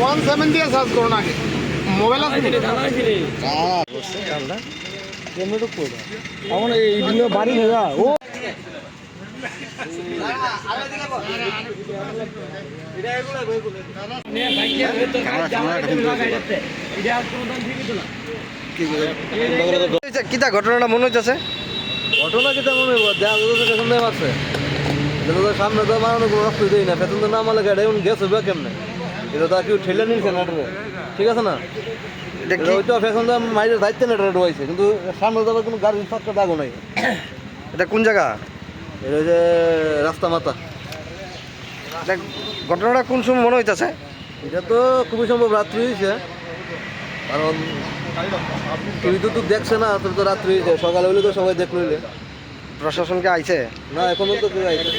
One seven দিয়ে search করুন আগে। মোবাইল আছে আমার এই দিনে বাড়ি ভেজা ও কিতা ঘটনাটা মনে হচ্ছে ঘটনা কি তেমন হইব? দেয়া যাচ্ছে পেছন দিয়ে মারছে। সামনে তো মারানো কোনো রাস্তা দেই না। পেছন তো না গাড়ি এখন গেছে বা কেমনে? এটা তো কেউ ঠেলে নিয়েছে না ঠিক আছে না? ওইটা পেছন দিয়ে মাইরে দায়িত্ব না এটা ডুবাইছে কিন্তু সামনে তো কোনো গাড়ির ফাঁকা দাগও নাই। এটা কোন জায়গা? এটা হচ্ছে রাস্তা মাথা। এটা ঘটনাটা কোন সময় মনে হইতেছে? এটা তো খুবই সম্ভব রাত্রি হয়েছে কারণ তুই তো তো দেখছে না তোর তো রাত্রি সকালে হলে তো সবাই দেখল প্রশাসনকে আইছে? না এখনও তো কেউ আইছে।